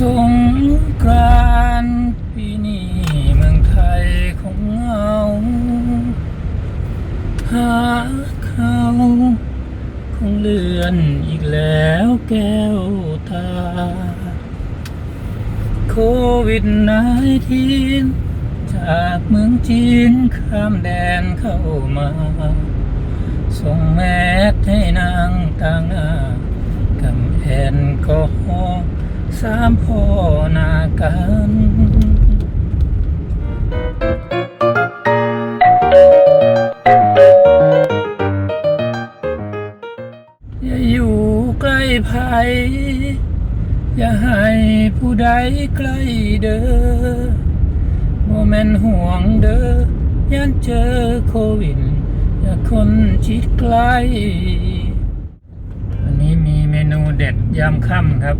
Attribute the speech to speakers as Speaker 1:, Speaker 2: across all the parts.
Speaker 1: สงกรานปีนี้เมืองไทยคงเหงาหาเขาคงเลื่อนอีกแล้วแก้วตา โควิดนายทีนจากเมืองจีนข้ามแดนเข้ามา ส่งแมสให้นางต่างหน้ากำแอลกอฮอล์ สามพ่อนากันอย่าอยู่ใกล้ภัยอย่าให้ผู้ใดใกล้เด้อโมเมนห่วงเด้อยันเจอโควิดอย่าคนชิดใกล้วันนี้มีเมนูเด็ดยามค่ำครับ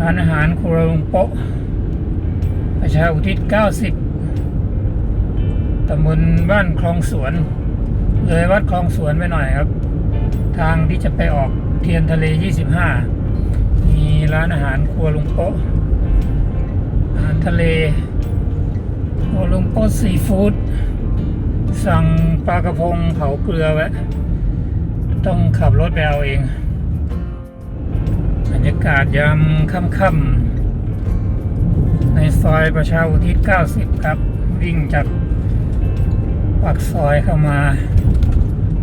Speaker 1: ร้านอาหารครัวลุงโป๊ะประชาอุทิศ 90ตำบลบ้านคลองสวน เลยวัดคลองสวนไปหน่อยครับ ทางที่จะไปออกเทียนทะเล 25 มีร้านอาหารครัวลุงโป๊ะอาหารทะเลครัวลุงโป๊ะซีฟู้ดสั่งปลากระพงเผาเกลือไว้ต้องขับรถไปเอาเอง ยากาศยามค่ำๆในซอยประชาอุทิศ 90 ครับ วิ่งจากปากซอยเข้ามา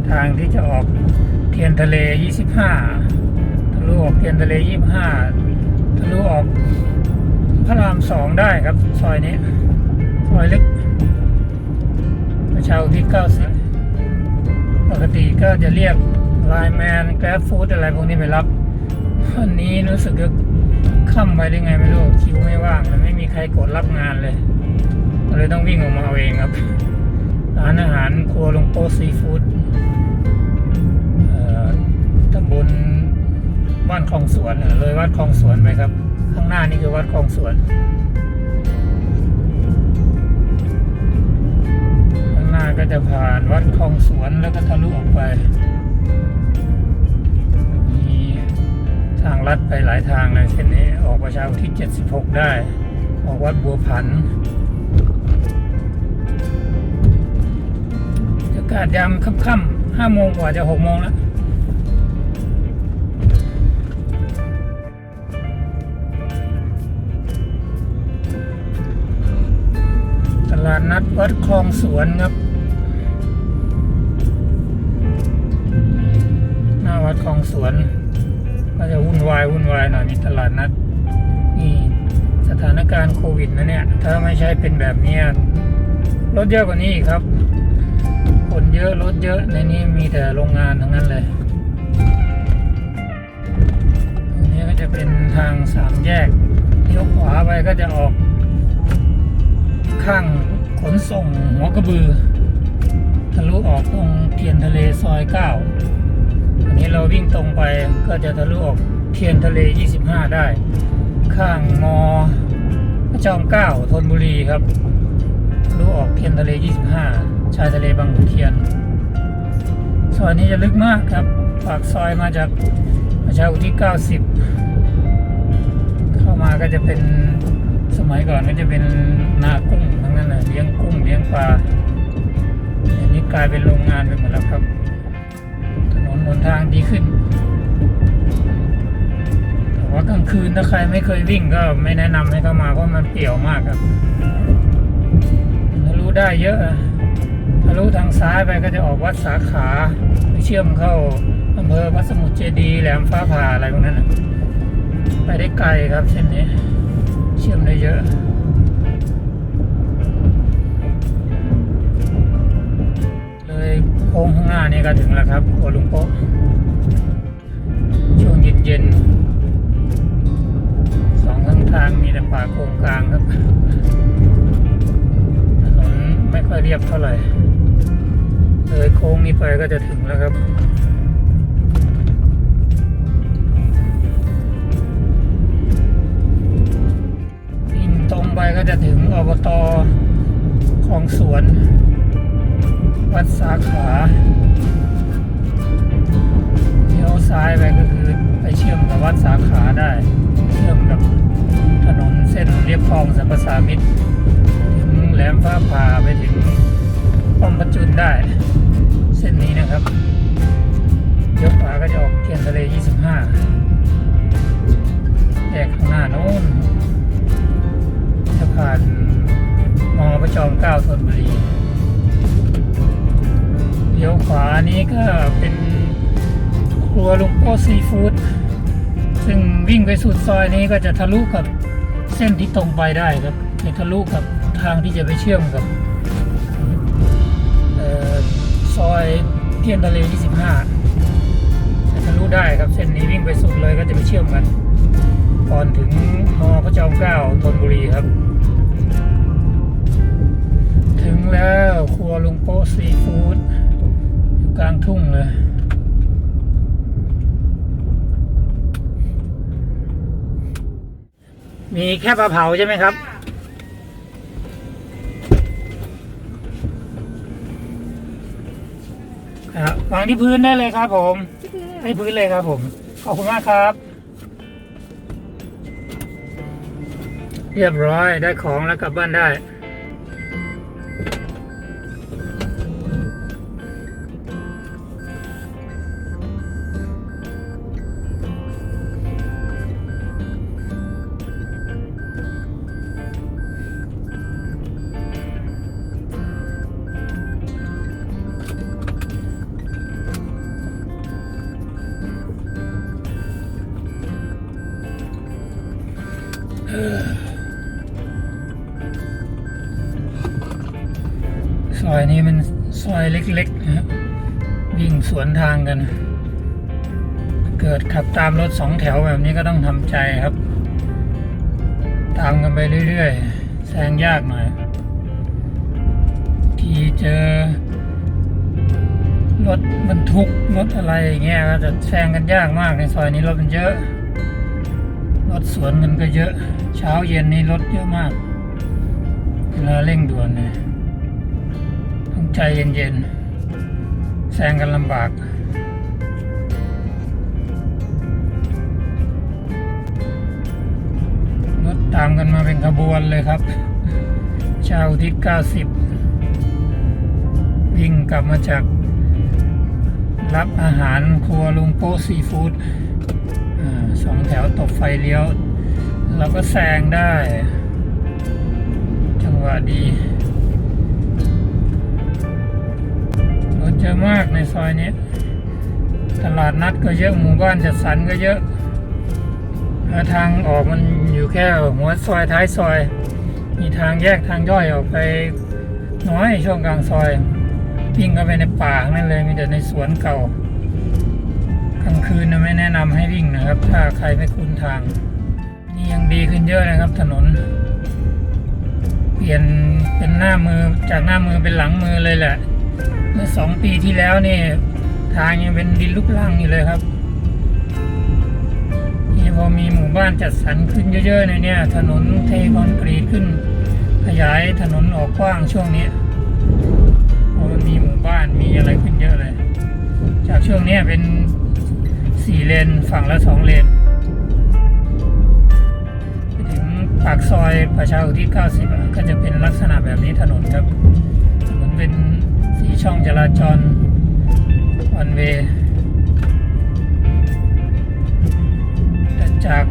Speaker 1: ทางที่จะออกเทียนทะเล 25 ทะลุออกเทียนทะเล 25 ทะลุออกพระรามสองได้ครับ ซอยนี้ ซอยเล็ก ประชาอุทิศ 90 ปกติก็จะเรียกไลน์แมนแกร็บฟู้ดอะไรพวกนี้ไปรับ วันนี้รู้สึกว่าค่ำไปได้ไงไม่รู้คิวไม่ว่างมันไม่มีใครกดรับงานเลยเลยต้องวิ่งออกมาเอาเองครับ ร้านอาหารครัวลงโปซีฟู้ดตำบลบ้านคลองสวนเลยวัดคลองสวนไปครับ ข้างหน้านี่คือวัดคลองสวนข้างหน้าก็จะผ่านวัดคลองสวนแล้วก็ทะลุออกไป ทางลัดไปหลายทางเลยเส้นนี้ออกประชาอุทิศ76 ได้ ออกวัดบัวผันบรรยากาศยามค่ำๆห้าโมงกว่าจะหกโมงแล้วตลาดนัดวัดคลองสวนครับ หน้าวัดคลองสวน ก็จะวุ่นวายวุ่นวายหน่อยมีตลาดนัดนี่สถานการณ์โควิดนะเนี่ย ถ้าไม่ใช่เป็นแบบนี้รถเยอะกว่านี้ครับ คนเยอะรถเยอะในนี้มีแต่โรงงานทั้งนั้นเลยตรงนี้ก็จะเป็นทางสามแยกเลี้ยวขวาไปก็จะออก ข้างขนส่งหัวกระบือทะลุออกตรงเทียนทะเลซอยเก้า นี้เราวิ่งตรงไปก็จะทะลุออกเทียนทะเล 25 ได้ ข้างมอจอมเก้าธนบุรีครับทะลุออกเทียนทะเล 25 ชายทะเลบางขุนเทียนซอยนี้จะลึกมากครับปากซอยมาจากประชาอุทิศ90 เข้ามาก็จะเป็นสมัยก่อนก็จะเป็นนากุ้งทั้งนั้นเลยเลี้ยงกุ้งเลี้ยงปลาอันนี้กลายเป็นโรงงานไปหมดแล้วครับ หนทางดีขึ้น แต่ว่ากลางคืนถ้าใครไม่เคยวิ่งก็ไม่แนะนำให้เข้ามาเพราะมันเปี่ยวมากครับทะลุได้เยอะอะทะลุทางซ้ายไปก็จะออกวัดสาขาไปเชื่อมเข้าอำเภอวัดสมุทรเจดีแหลมฟ้าผ่าอะไรพวกนั้นนะไปได้ไกลครับเส้นนี้ เชื่อมได้เยอะ น้านี่ก็ถึงแล้วครับหัวลุงโปะช่วงเย็นๆสองข้างทางมีแต่ป่าโกงกลางครับถนนไม่ค่อยเรียบเท่าไหร่เลยโค้งนี้ไปก็จะถึงแล้วครับวิ่งตรงไปก็จะถึงอบตคลองสวน วัดสาขา ซ้ายไปก็คือไปเชื่อมกับวัดสาขาได้ เชื่อมกับถนนเส้นเรียบคลองสรรพสามิตรถึงแหลมฟ้าผ่าไปถึงป้อมประจุนได้ เส้นนี้นะครับเลี้ยวขวาก็จะออกเทียนทะเล 25แยกข้างหน้าโน้นจะผ่านมอประจอมเก้าธนบุรีเลี้ยวขวานี้ก็เป็น วลุงโป้ซีฟู้ดซึ่งวิ่งไปสุดซอยนี้ก็จะทะลุกับเส้นที่ตรงไปได้ครับจะทะลุกับทางที่จะไปเชื่อมกับออซอยเทียนทะเล 25จะทะลุได้ครับเส้นนี้วิ่งไปสุดเลยก็จะไปเชื่อมกันก่อนถึงมอพระจอมเกล้าธนบุรีครับ ถึงแล้วครัวลุงโป๊ะซีฟู้ดอยู่กลางทุ่งเลย มีแค่ปลาเผาใช่ไหมครับ ครับวางที่พื้นได้เลยครับ ผมให้พื้นเลยครับ ผม ขอบคุณมากครับ เรียบร้อยได้ของแล้วกลับบ้านได้ นี้มันซอยเล็กๆนะฮะวิ่งสวนทางกัน เกิดขับตามรถสองแถวแบบนี้ก็ต้องทำใจครับ ตามกันไปเรื่อยๆแซงยากหน่อย ที่เจอรถบรรทุกรถอะไรอย่างเงี้ยก็จะแซงกันยากมากในซอยนี้รถมันเยอะ รถสวนกันก็เยอะ เช้าเย็นนี้รถเยอะมากเวลาเร่งด่วนเนี่ย ใจเย็นๆแซงกันลำบากรถตามกันมาเป็นขบวนเลยครับ ชาวทิศ90 วิ่งกลับมาจากรับอาหารครัวลุงโป๊ซีฟู้ดสองแถวตบไฟเลี้ยว เราก็แซงได้ จังหวะดี ยอะมากในซอยนี้ ตลาดนัดก็เยอะหมู่บ้านจัดสรรก็เยอะแล้วทางออกมันอยู่แค่หัวซอยท้ายซอย มีทางแยกทางย่อยออกไปน้อยช่วงกลางซอยวิ่งเข้าไปในป่านั่นเลยมีแต่ในสวนเก่ากลางคืนไม่แนะนำให้วิ่งนะครับ ถ้าใครไม่คุ้นทาง นี่ยังดีขึ้นเยอะนะครับ ถนน เปลี่ยนเป็นหน้ามือจากหน้ามือเป็นหลังมือเลยแหละ เมื่อสองปีที่แล้วนี่ทางยังเป็นดินลูกลังอยู่เลยครับนี่พอมีหมู่บ้านจัดสรรขึ้นเยอะๆในเนี่ยถนนเทคอนกรีตขึ้น ขยายถนนออกกว้างช่วงนี้พอมีหมู่บ้านมีอะไรขึ้นเยอะเลย จากช่วงนี้เป็นสี่เลนฝั่งละสองเลนไปถึงปากซอยประชาอุทิศ90 ก็จะเป็นลักษณะแบบนี้ถนนครับถนนเป็น สีช่องจราจรวันเวแต่จาก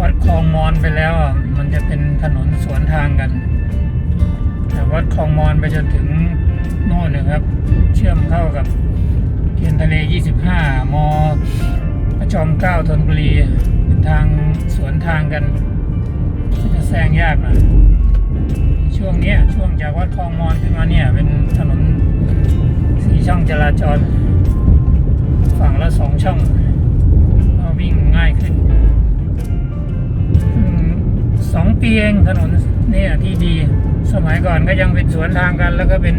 Speaker 1: วัดคลองมอนไปแล้วอะมันจะเป็นถนนสวนทางกันจากวัดคลองมอนไปจนถึงโน่นนะครับ เชื่อมเข้ากับเทียนทะเล 25มประจอมเก้าธนบุรีเป็นทางสวนทางกัน จะแซงยากหน่อยช่วงเนี้ยช่วงจากวัดคลองมอนขึ้นมาเนี่ยเป็นถนน ช่องจราจร ฝั่งละสองช่องก็วิ่งง่ายขึ้นสองปีเองถนนเนี่ยที่ดี สมัยก่อนก็ยังเป็นสวนทางกัน แล้วก็เป็น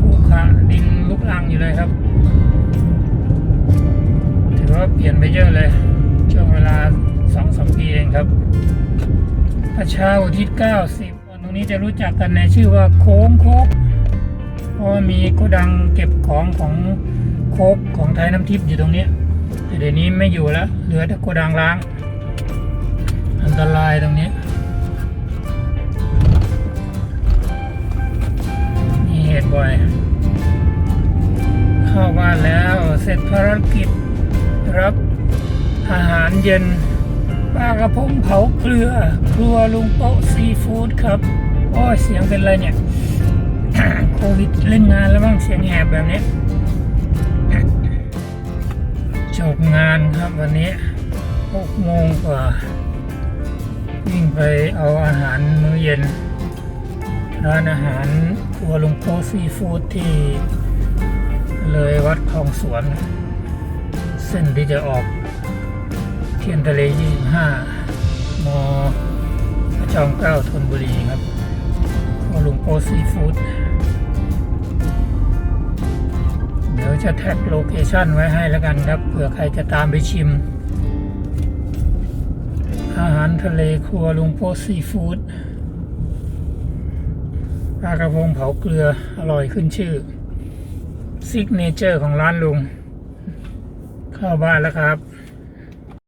Speaker 1: ภูเขาดินลุกลังอยู่เลยครับ ถือว่าเปลี่ยนไปเยอะเลย ช่วงเวลาสองสามปีเองครับประชาอุทิศเก้าสิบตรงนี้จะรู้จักกันในชื่อว่าโค้งโคก เพราะมีโกดังเก็บของของโคกของไทยน้ำทิพย์อยู่ตรงนี้แต่เดี๋ยวนี้ไม่อยู่แล้ว เหลือแต่โกดังล้าง อันตรายตรงนี้มีเหตุบ่อย เข้าบ้านแล้วเสร็จภารกิจรับอาหารเย็นปลากระพงเผาเกลือ ครัวลุงโต๊ะซีฟู้ดครับ โอ้ยเสียงเป็นไรเนี่ย โควิดเล่นงานแล้วบ้างเสียงแหบแบบนี้จบงานครับวันนี้หกโมงกว่า วิ่งไปเอาอาหารมื้อเย็น ร้านอาหารครัวลุงโต๊ะซีฟู้ดที่เลยวัดคลองสวน เส้นที่จะออกเทียนทะเล 25 ม พระจอมเกล้าธนบุรีครับครัวลุงโปซีฟู้ด จะแท็กโลเคชันไว้ให้แล้วกันครับเผื่อใครจะตามไปชิม อาหารทะเลครัวลุงโปซีฟู้ดปลากระพงเผาเกลืออร่อยขึ้นชื่อซิกเนเจอร์ของร้านลุง เข้าบ้านแล้วครับ